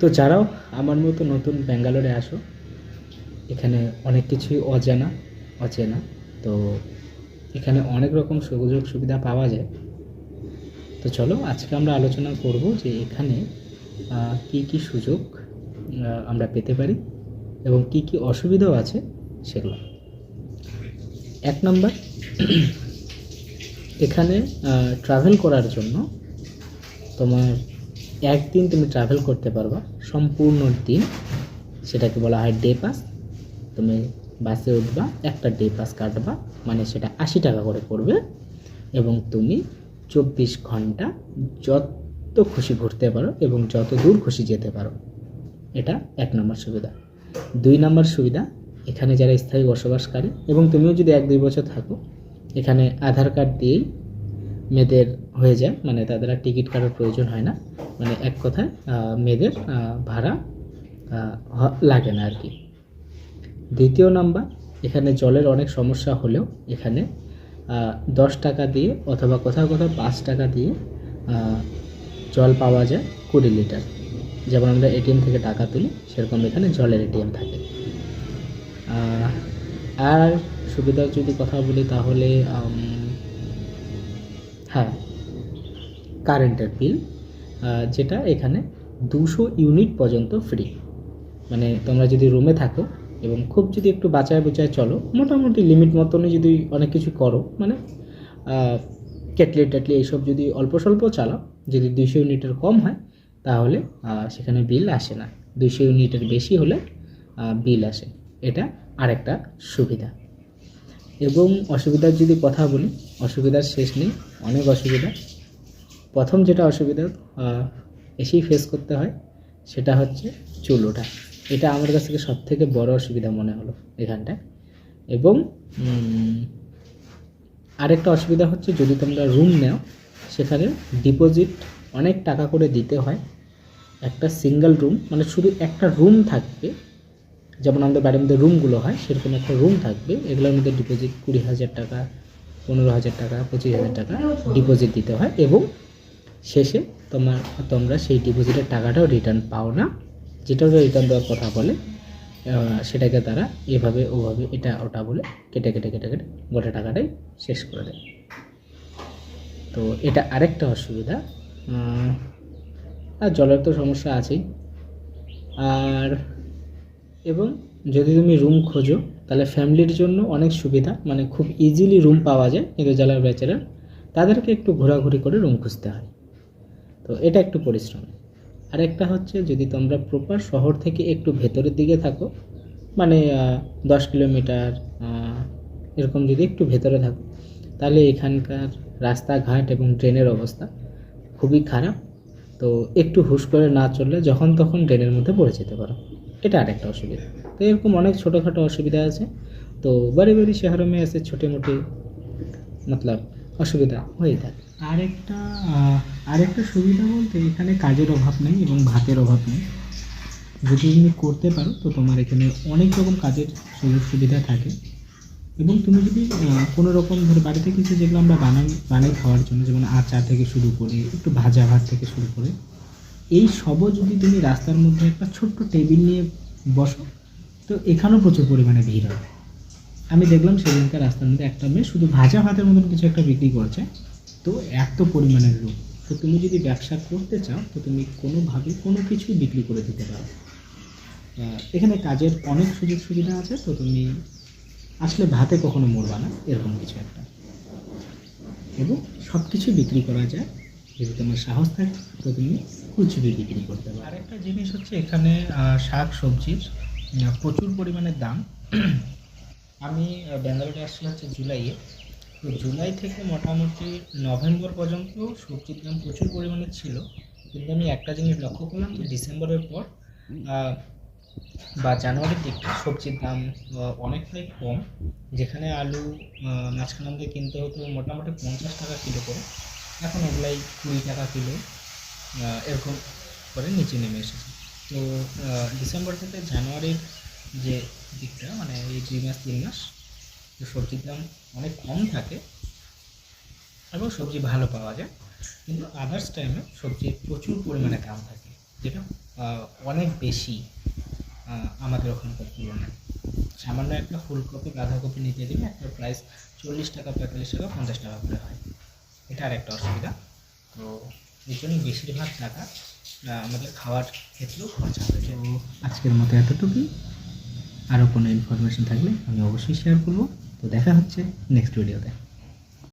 তো যারাও আমার মতো নতুন ব্যাঙ্গালোরে আসো, এখানে অনেক কিছুই অজানা, অচেনা। তো এখানে অনেক রকম সুযোগ সুবিধা পাওয়া যায়। তো চলো, আজকে আমরা আলোচনা করব যে এখানে কি কি সুযোগ আমরা পেতে পারি এবং কি কি অসুবিধাও আছে সেগুলো। এক নম্বর, এখানে ট্রাভেল করার জন্য তোমার একদিন তুমি ট্রাভেল করতে পারবা, সম্পূর্ণ দিন। সেটাকে বলা হয় ডে পাস তুমি বাসে উঠবা, একটা ডে পাস কাটবা মানে সেটা আশি টাকা করে পড়বে। এবং তুমি চব্বিশ ঘণ্টা যত খুশি ঘুরতে পারো এবং যত দূর খুশি যেতে পারো। এটা এক নম্বর সুবিধা। দুই নম্বর সুবিধা, এখানে যারা স্থায়ী বসবাসকারী, এবং তুমিও যদি এক দুই বছর থাকো, এখানে আধার কার্ড দিয়েই মেয়েদের হয়ে যায় মানে তাদের আর টিকিট কাটার প্রয়োজন হয় না। মানে এক কথায় মেয়েদের ভাড়া লাগে না আর কি দ্বিতীয় নাম্বার, এখানে জলের অনেক সমস্যা হলেও এখানে দশ টাকা দিয়ে অথবা কোথাও কোথাও পাঁচ টাকা দিয়ে জল পাওয়া যায় কুড়ি লিটার। যেমন আমরা এটিএম থেকে টাকা তুলি, সেরকম এখানে জলের এটিএম থাকে। আর সুবিধার যদি কথা বলি তাহলে হ্যাঁ কারেন্টের বিল যেটা এখানে দুশো ইউনিট পর্যন্ত ফ্রি মানে তোমরা যদি রুমে থাকো এবং খুব যদি একটু বাঁচায় বোচায় চলো, মোটামুটি লিমিট মতনই যদি অনেক কিছু করো মানে কেটলি টেটলি এইসব যদি অল্প স্বল্প চালাও, যদি দুইশো ইউনিটের কম হয়, তাহলে সেখানে বিল আসে না। দুইশো ইউনিটের বেশি হলে বিল আসে। এটা আরেকটা সুবিধা। এবং অসুবিধার যদি কথা বলি, অসুবিধার শেষ নেই, অনেক অসুবিধা। প্রথম যেটা অসুবিধা এসেই ফেস করতে হয়, সেটা হচ্ছে চুল ওঠা। এটা আমার কাছ থেকে সব থেকে বড় অসুবিধা মনে হলো এখানটায়। এবং আরেকটা অসুবিধা হচ্ছে যদি তোমরা রুম নেও, সেখানে ডিপোজিট অনেক টাকা করে দিতে হয়। একটা সিঙ্গেল রুম মানে শুধু একটা রুম থাকবে যেমন আমাদের বাড়ির মধ্যে রুমগুলো হয়, সেরকম একটা রুম থাকবে। এগুলোর মধ্যে ডিপোজিট কুড়ি হাজার টাকা, পনেরো হাজার টাকা, পঁচিশ হাজার টাকা ডিপোজিট দিতে হয় এবং শেষে তোমার, তোমরা সেই ডিপোজিটের টাকাটাও রিটার্ন পাও না। যেটা ওরা রিটার্ন দেওয়ার কথা বলে সেটাকে তারা এভাবে ওভাবে এটা ওটা বলে কেটে কেটে কেটে কেটে গোটা টাকাটাই শেষ করে দেয়। তো এটা আরেকটা অসুবিধা আর জলের তো সমস্যা আছেই। আর এবং যদি তুমি রুম খোঁজো, তাহলে ফ্যামিলির জন্য অনেক সুবিধা। মানে খুব ইজিলি রুম পাওয়া যায় কিন্তু যারা ব্যাচেলার তাদেরকে একটু ঘোরাঘুরি করে রুম খুঁজতে হয়। তো এটা একটু পরিশ্রম। আরেকটা হচ্ছে যদি তোমরা প্রপার শহর থেকে একটু ভেতরের দিকে থাকো মানে দশ কিলোমিটার এরকম যদি একটু ভেতরে থাকো, তাহলে এখানকার রাস্তাঘাট এবং ট্রেনের অবস্থা খুবই খারাপ। তো একটু হুশ করে না চললে যখন তখন ট্রেনের মধ্যে পড়ে যেতে পারো। এটা আরেকটা অসুবিধা। তো এরকম অনেক ছোটোখাটো অসুবিধা আছে। তো বারে বাড়ি শহর মেয়ে এসে ছোটো মোটে মতলব অসুবিধা হয়ে থাকে। আরেকটা আরেকটা সুবিধা বলতে এখানে কাজের অভাব নেই এবং ভাতের অভাব নেই। যদি তুমি করতে পারো, তো তোমার এখানে অনেক রকম কাজের সুযোগ সুবিধা থাকে। এবং তুমি যদি কোনো রকম ধরো বাড়িতে কিছু যেগুলো আমরা বানাই বানাই খাওয়ার জন্য, যেমন আচার থেকে শুরু করে, একটু ভাজা ভাত থেকে শুরু করে এই সবও যদি তুমি রাস্তার মধ্যে একটা ছোট্ট টেবিল নিয়ে বসো, তো এখানেও প্রচুর পরিমাণে ভিড় হবে। আমি দেখলাম সেদিনকার রাস্তার মধ্যে একটা মেয়ে শুধু ভাজা ভাতের মতন কিছু একটা বিক্রি করছে, তো এত পরিমাণের লোক। তো তুমি যদি ব্যবসা করতে চাও, তো তুমি কোনোভাবে কোনো কিছুই বিক্রি করে দিতে পারো এখানে কাজের অনেক সুযোগ সুবিধা আছে, তো তুমি আসলে ভাতে কখনো মরবা না, এরকম কিছু একটা। এবং সব কিছু বিক্রি করা যায়, যদি তোমার সাহস থাকে, তো তুমি খুচরি বিক্রি করতে পারো। আরেকটা জিনিস হচ্ছে এখানে শাক, সবজির প্রচুর পরিমাণে দাম। আমি ব্যাঙ্গালোরে আসছি হচ্ছে জুলাইয়ে। তো জুলাই থেকে মোটামুটি নভেম্বর পর্যন্ত সবজির দাম প্রচুর পরিমাণে ছিল। কিন্তু আমি একটা জিনিস লক্ষ্য করলাম যে ডিসেম্বরের পর বা জানুয়ারির দিকটা সবজির দাম অনেকটাই কম। যেখানে আলু মাঝখানে আমাদের কিনতে হতো মোটামুটি পঞ্চাশ টাকা কিলো করে। এখন ওগুলাই কুড়ি টাকা কিলো। এরকম করে নিচে নেমে এসেছে। তো ডিসেম্বর থেকে জানুয়ারির যে দিকটা মানে এই দুই মাস, তিন মাস সবজির দাম অনেক কম থাকে এবং সবজি ভালো পাওয়া যায়, কিন্তু আদার্স টাইমে সবজির প্রচুর পরিমাণে দাম থাকে, যেটা অনেক বেশি আমাদের ওখানকার তুলনায়। সামান্য একটা ফুলকপি, বাঁধাকপি নিতে গেলে একটা প্রাইস চল্লিশ টাকা, পঁয়তাল্লিশ টাকা, পঞ্চাশ টাকা করে হয়। এটা আর একটা অসুবিধা। তো এই জন্য বেশিরভাগ টাকা আমাদের খাওয়ার ক্ষেত্রেও খরচা হয়ে তো আজকের মতো এতটুকুই। আরও কোনো ইনফরমেশন থাকলে আমি অবশ্যই শেয়ার করব। তো দেখা হচ্ছে নেক্সট ভিডিওতে